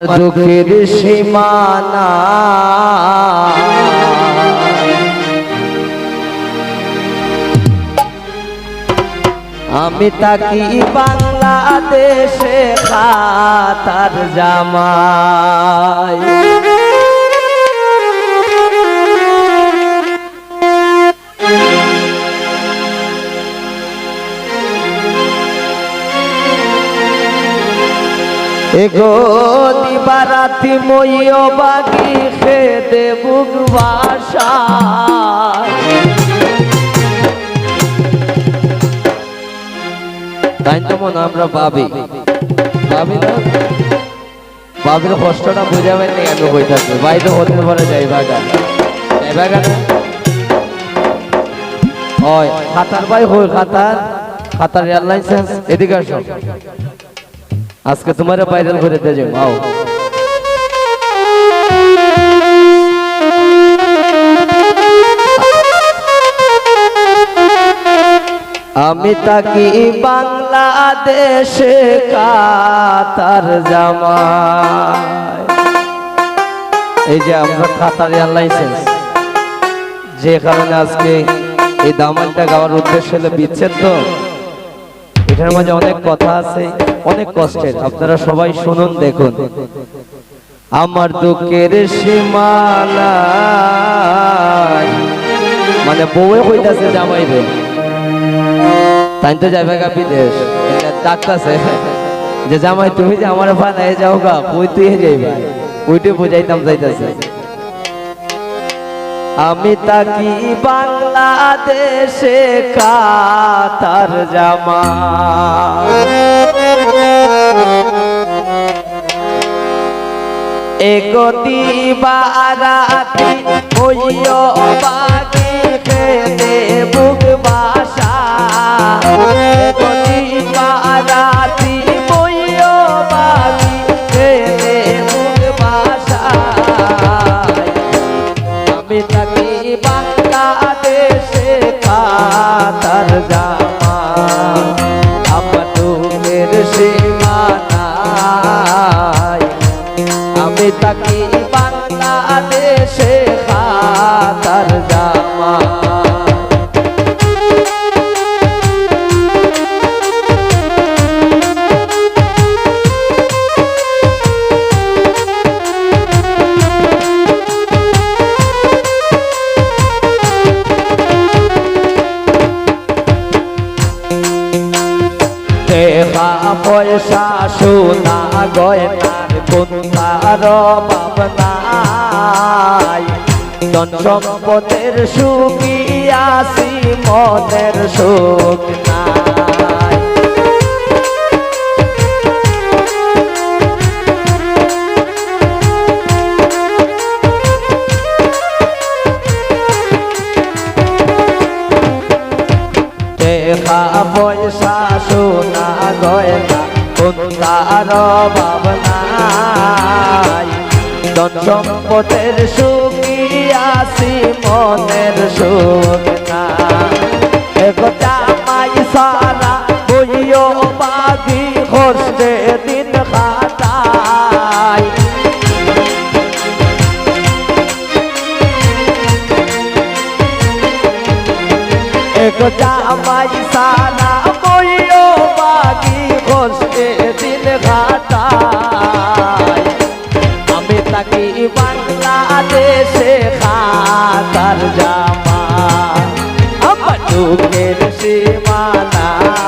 দুঃখের সীমানা। আমি তাকি বাংলাদেশে খাতার জামাই। এগো দিবারাতি মইও বাগি খেতে বুক বাসা। তাই তো মনে আমরা পাবি পাবি না বাবির কষ্টটা বুঝাবেন নি আমি বইটাছে বাইরে হতে পারে যাই বাগা যাই বাগা না? হয়। খাতার ভাই হই, খাতার। খাতার এয়ারলাইন্স এদিকে আসো। আজকে তোমার ভাইরাল করে দিয়ে যাব, আও। আমি তাকি বাংলাদেশে কাতার জামা এই যে আমরা কাতার এয়ারলাইন্স যে কারণে আজকে এই দামালটা গাওয়ার উদ্দেশ্য হলো বিচ্ছেদ তো। এটার মাঝে অনেক কথা আছে, অনেক কষ্টের। আপনারা সবাই শুনুন, দেখুন। আমার দুঃখের সীমানা মানে বউয়ে জামাই রে তাই তো যাবে গা বিদেশ। ডাকতাছে, যে জামাই তুমি যে আমার ফানায় যাও গা কই তুই যাইবা। ওইটা বুঝাইতাম যাইতাছে। আমি তাকি বাংলাদেশে কাতার জামা। একতি বারাতি হইয় বাগে খেতে বুক বাসা। পয়সা সোনা গয়নার কোনটার ভাবনাই ধন সম্পদের সুখী আসি মনের সুখ। দেখা পয়সা সোনা গয়না কোনটার ভাবনাই ধন সম্পদের সুখী আসি মনের সুখ। এক জামাই সারা বইও বাগি কষ্টে দিন ঘাটায় আমি তাকি বাংলাদেশে খাতার জামা আমার দুঃখের সীমানায়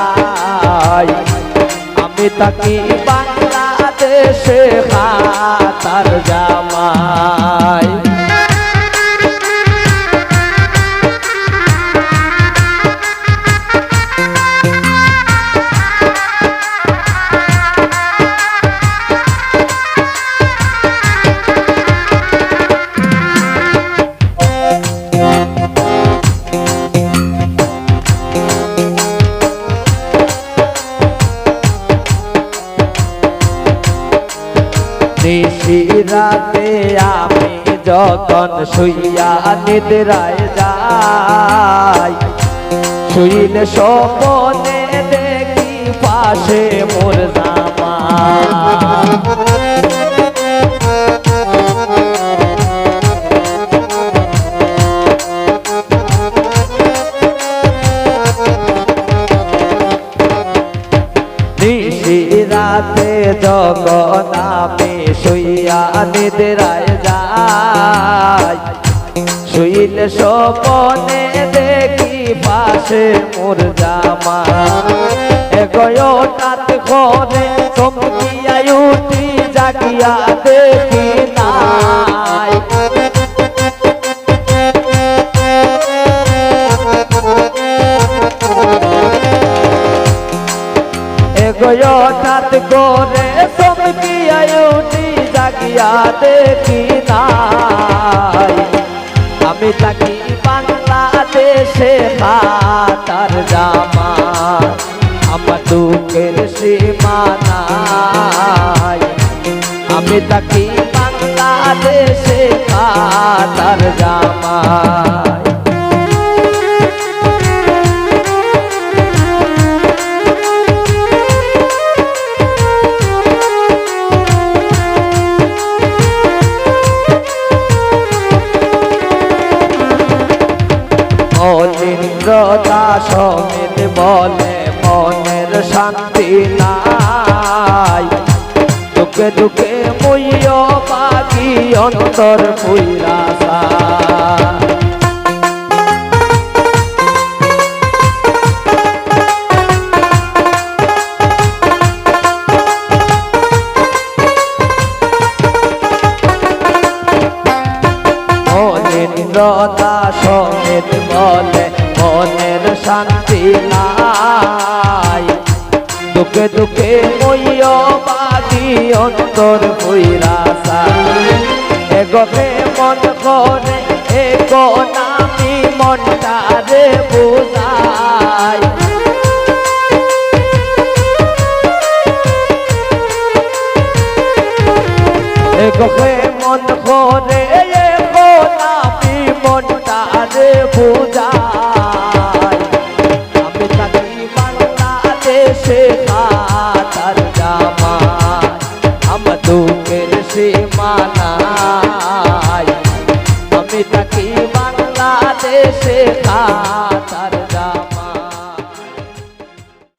আমি তাকি বাংলাদেশে খাতার জামাই যখন শুইয়া নিদ্রায় যাই। শুইলে সপনে দেখি পাশে মোর জামা নিদ্রায় যাই শুইলে সপনে দেখি পাশে মোর জামা। এগোটাত করে চমকিয়া উঠি, জাগিয়া দেখি নাই। এগোটাত করে চমকিয়া উঠি জাগিয়া দেখি নাই। আমি থাকি বাংলাদেশে হাতার জামা আমার দুঃখের সীমানায় আমি থাকি বাংলাদেশে হাতার জামা সমিত বলে মনের শান্তি নাই। দুঃখে দুঃখে মুইয় পাখি অন্তর পুইরাসা দুঃখে দুঃখে মইয় বাদি অন্তর হইরাসা এগোবে মন করে এগো নামি মনটারে বোঝাই। এগোবে মন করে এগো নামি মনটারে বোঝাই। আমি থাকি বাংলাদেশে তারা